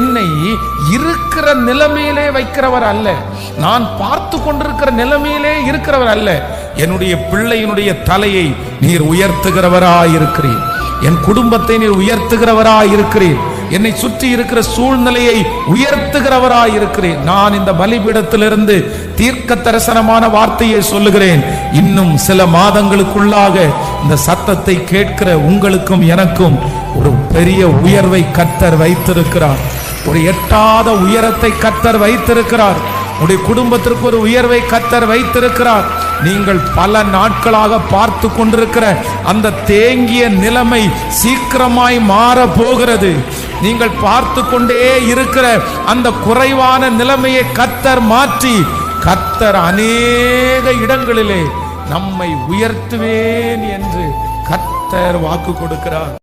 என்னை இருக்கிற நிலைமையிலே வைக்கிறவர் அல்ல. நான் பார்த்து கொண்டிருக்கிற நிலைமையிலே இருக்கிறவர் அல்ல. என்னுடைய பிள்ளையினுடைய தலையை நீர் உயர்த்துகிறவராய் இருக்கிறீர் என் குடும்பத்தை நீர் உயர்த்துகிறவராய் இருக்கிறீர் என்னை சுற்றி இருக்கிற சூழ்நிலையை உயர்த்துகிறவராய் இருக்கிறேன் நான் இந்த பலிபீடத்திலிருந்து தீர்க்க தரிசனமான வார்த்தையை சொல்லுகிறேன். இன்னும் சில மாதங்களுக்குள்ளாக இந்த சத்தத்தை கேட்கிற உங்களுக்கும் எனக்கும் ஒரு பெரிய உயர்வை கத்தர் வைத்திருக்கிறார். ஒரு எட்டாத உயரத்தை கத்தர் வைத்திருக்கிறார். உடைய குடும்பத்திற்கு ஒரு உயர்வை கத்தர் வைத்திருக்கிறார். நீங்கள் பல நாட்களாக பார்த்து கொண்டிருக்கிற அந்த தேங்கிய நிலைமை சீக்கிரமாய் மாற போகிறது நீங்கள் பார்த்து கொண்டே இருக்கிற அந்த குறைவான நிலைமையை கத்தர் மாற்றி கத்தர் அநேக இடங்களிலே நம்மை உயர்த்துவேன் என்று கத்தர் வாக்கு கொடுக்கிறார்.